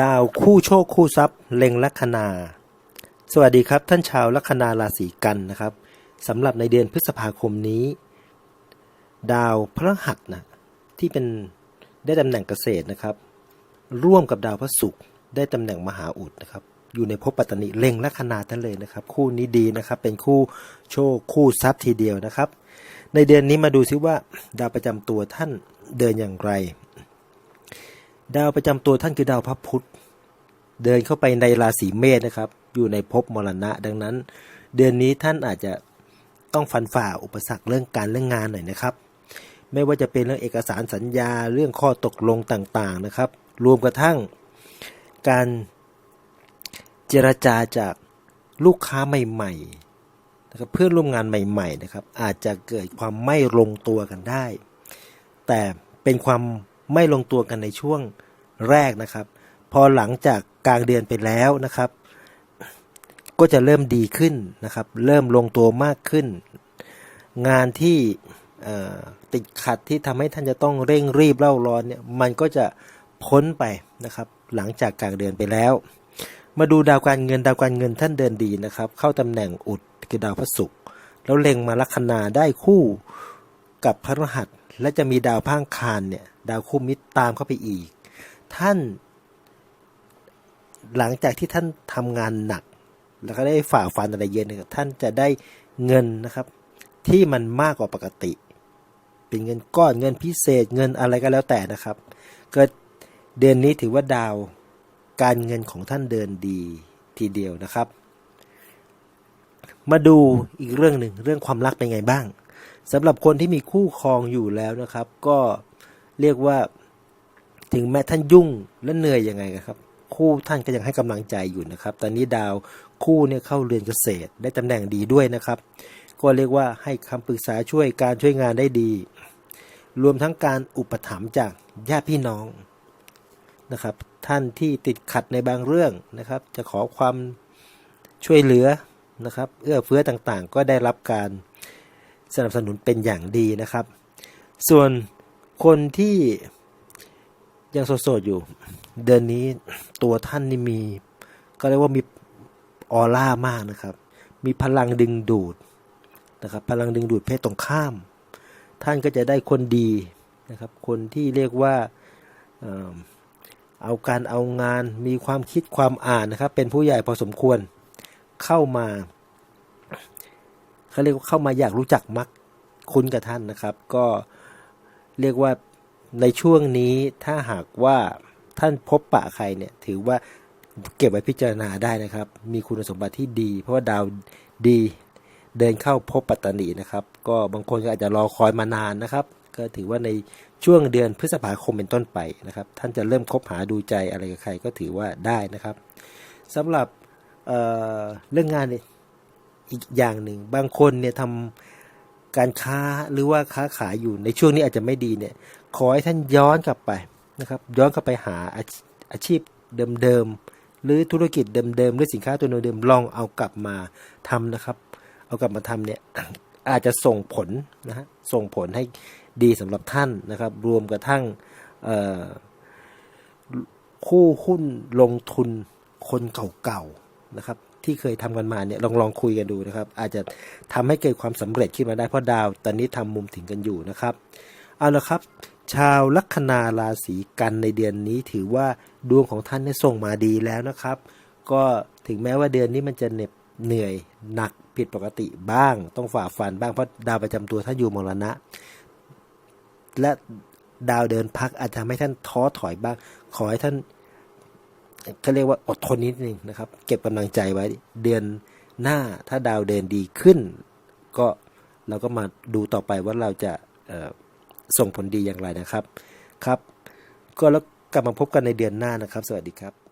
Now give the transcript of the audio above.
ดาวคู่โชคคู่ทรัพย์เล็งลัคนา สวัสดีครับท่านชาวลัคนาราศีกันนะครับสำหรับในเดือนพฤษภาคมนี้ ดาวพระหัสนะที่เป็นได้ตำแหน่งเกษตรนะครับ ร่วมกับดาวพระศุกร์ได้ตำแหน่งมหาอุดนะครับ อยู่ในภพปัตตนิเล็งลัคนาท่านเลยนะครับ คู่นี้ดีนะครับ เป็นคู่โชคคู่ทรัพย์ทีเดียวนะครับ ในเดือนนี้มาดูซิว่า ดาวประจำตัวท่านเดินอย่างไร ดาวประจำตัวท่านคือดาวพระพุธ เดินเข้าไปในราศีเมษนะครับ อยู่ในภพมรณะ ดังนั้น เดือนนี้ท่านอาจจะต้องฟันฝ่าอุปสรรคเรื่องการเรื่องงานหน่อยนะครับ ไม่ว่าจะเป็นเรื่องเอกสารสัญญาเรื่องข้อตกลงต่างๆนะครับ รวมกระทั่งการเจรจาจากลูกค้าใหม่ๆนะครับเพื่อนร่วมงานใหม่ ๆ นะครับ อาจจะเกิดความไม่ลงตัวกันได้ แต่เป็นความ ไม่ลงตัวกันในช่วงแรกนะครับ พอหลังจากกลางเดือนไปแล้วนะครับ ก็จะเริ่มดีขึ้นนะครับ เริ่มลงตัวมากขึ้น งานที่ติดขัดที่ทำให้ท่านจะต้องเร่งรีบเร่าร้อนเนี่ยมันก็จะพ้นไปนะครับ หลังจากกลางเดือนไปแล้ว มาดูดาวการเงินดาวการเงินท่านเดินดีนะครับ เข้าตำแหน่งอุดคือดาวพระศุกร์แล้วเล็งมาลัคนาได้คู่ กับพระรหัส และจะมีดาวพังคารเนี่ยดาวคู่มิตรตามเข้าไปอีก ท่าน หลังจากที่ท่านทำงานหนัก แล้วก็ได้ฝ่าฟันอะไรเยอะนี่ยท่านจะได้เงินนะครับ ที่มันมากกว่าปกติ เป็นเงินก้อนเงินพิเศษเงินอะไรก็แล้วแต่นะครับ เกิดเดือนนี้ถือว่าดาวการเงินของท่านเดินดีทีเดียวนะครับ มาดูอีกเรื่องหนึ่งเรื่องความรักเป็นไงบ้าง สำหรับคนที่มีคู่ครองอยู่แล้วนะครับ ก็เรียกว่าถึงแม้ท่านยุ่งและเหนื่อยยังไงครับ คู่ท่านก็ยังให้กำลังใจอยู่นะครับ ตอนนี้ดาวคู่เนี่ยเข้าเรือนเกษตร ได้ตำแหน่งดีด้วยนะครับ ก็เรียกว่าให้คำปรึกษาช่วยการช่วยงานได้ดี รวมทั้งการอุปถัมภ์จากญาติพี่น้องนะครับ ท่านที่ติดขัดในบางเรื่องนะครับ จะขอความช่วยเหลือนะครับ เอื้อเฟื้อต่างๆ ก็ได้รับการ สนับสนุนเป็นอย่างดีนะครับ ส่วนคนที่ยังโสดๆอยู่ เดือนนี้ตัวท่านนี่มี ก็เรียกว่ามีออร่ามากนะครับ มีพลังดึงดูดนะครับ พลังดึงดูดเพศตรงข้าม ท่านก็จะได้คนดีนะครับ คนที่เรียกว่าเอ่อเอาการเอางานมีความคิดความอ่านนะครับ เป็นผู้ใหญ่พอสมควรเข้ามา เขาเรียกว่าเข้ามาอยากรู้จักมักคุ้นกับท่านนะครับ ก็เรียกว่าในช่วงนี้ถ้าหากว่าท่านพบปะใครเนี่ยถือว่าเก็บไว้พิจารณาได้นะครับ มีคุณสมบัติที่ดี เพราะว่าดาวดีเดินเข้าพบปัตตานีนะครับ ก็บางคนก็อาจจะรอคอยมานานนะครับ ก็ถือว่าในช่วงเดือนพฤษภาคมเป็นต้นไปนะครับ ท่านจะเริ่มคบหาดูใจอะไรกับใครก็ถือว่าได้นะครับสำหรับเเรื่องงานเนี่ย อีกอย่างหนึ่ง บางคนเนี่ยทำการค้าหรือว่าค้าขายอยู่ในช่วงนี้อาจจะไม่ดีเนี่ย ขอให้ท่านย้อนกลับไปนะครับ ย้อนกลับไปหาอาชอาชีพเดิมๆหรือธุรกิจเดิมๆหรือสินค้าตัวเดิมๆลองเอากลับมาทำนะครับ เอากลับมาทำเนี่ยอาจจะส่งผลนะฮะส่งผลให้ดีสำหรับท่านนะครับ รวมกระทั่งคู่หุ้นลงทุนคนเก่าๆนะครับ ที่เคยทำกันมาเนี่ยลองลองคุยกันดูนะครับ อาจจะทำให้เกิดความสำเร็จขึ้นมาได้เพราะดาว ตอนนี้ทำมุมถึงกันอยู่นะครับเอาละครับ ชาวลัคนาราศีกันในเดือนนี้ถือว่าดวงของท่านเนี่ยส่งมาดีแล้วนะครับ ก็ถึงแม้ว่าเดือนนี้มันจะเหน็บเหนื่อยหนักผิดปกติบ้าง ต้องฝ่าฟันบ้างเพราะดาวประจำตัวท่านอยู่มรณะ และดาวเดินพักอาจจะทำให้ท่านท้อถอยบ้าง ขอให้ท่าน เขาเรียกว่าอดทนนิดนึงนะครับ เก็บกำลังใจไว้เดือนหน้าถ้าดาวเดินดีขึ้น ก็เราก็มาดูต่อไปว่าเราจะส่งผลดีอย่างไรนะครับครับ ก็แล้วกลับมาพบกันในเดือนหน้านะครับ สวัสดีครับ